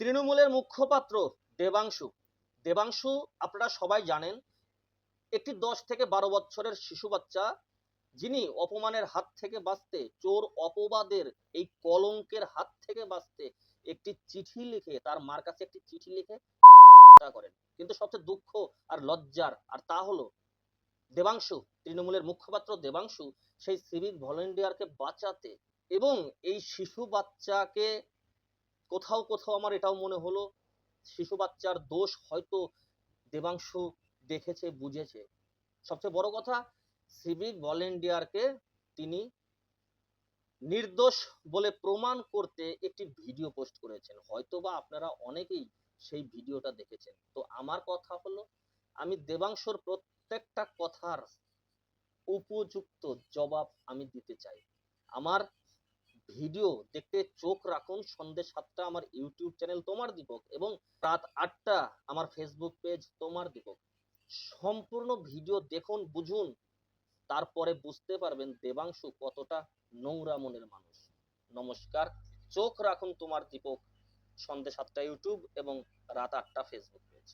তৃণমূলের মুখপাত্র দেবাংশু। দেবাংশু, আপনারা সবাই জানেন, একটি দশ থেকে বারো বছরের শিশু বাচ্চা, যিনি অপমানের হাত থেকে বাঁচতে, চোর অপবাদের এই কলঙ্কের হাত থেকে বাঁচতে একটি চিঠি লিখে, তার মার কাছে একটি চিঠি লিখে করেন। কিন্তু সবচেয়ে দুঃখ আর লজ্জার, আর তা হলো, দেবাংশু, তৃণমূলের মুখপাত্র দেবাংশু, সেই সিভিক ভলেন্টিয়ারকে বাঁচাতে এবং এই শিশু বাচ্চাকে কোথাও কোথাও আমার এটাও মনে হলো, শিশু বাচ্চার দোষ হয়তো দেবাংশু দেখেছে, বুঝেছে। সবচেয়ে বড় কথা সিভিক ভলেন্টিয়ারকে তিনি নির্দোষ বলে প্রমাণ করতে একটি ভিডিও পোস্ট করেছেন। হয়তোবা আপনারা অনেকেই সেই ভিডিওটা দেখেছেন। তো আমার কথা হলো, আমি দেবাংশুর প্রত্যেকটা কথার উপযুক্ত জবাব আমি দিতে চাই। আমার ভিডিও দেখতে চোখ রাখুন। সন্ধ্যে সাতটা আমার ইউটিউব চ্যানেল তোমার দীপক এবং রাত আটটা আমার ফেসবুক পেজ তোমার দীপক। সম্পূর্ণ ভিডিও দেখুন, বুঝুন, তারপরে বুঝতে পারবেন দেবাংশু কতটা নোংরা মনের মানুষ। নমস্কার, চোখ রাখুন তোমার দীপক সন্ধ্যে সাতটা ইউটিউব এবং রাত আটটা ফেসবুক পেজ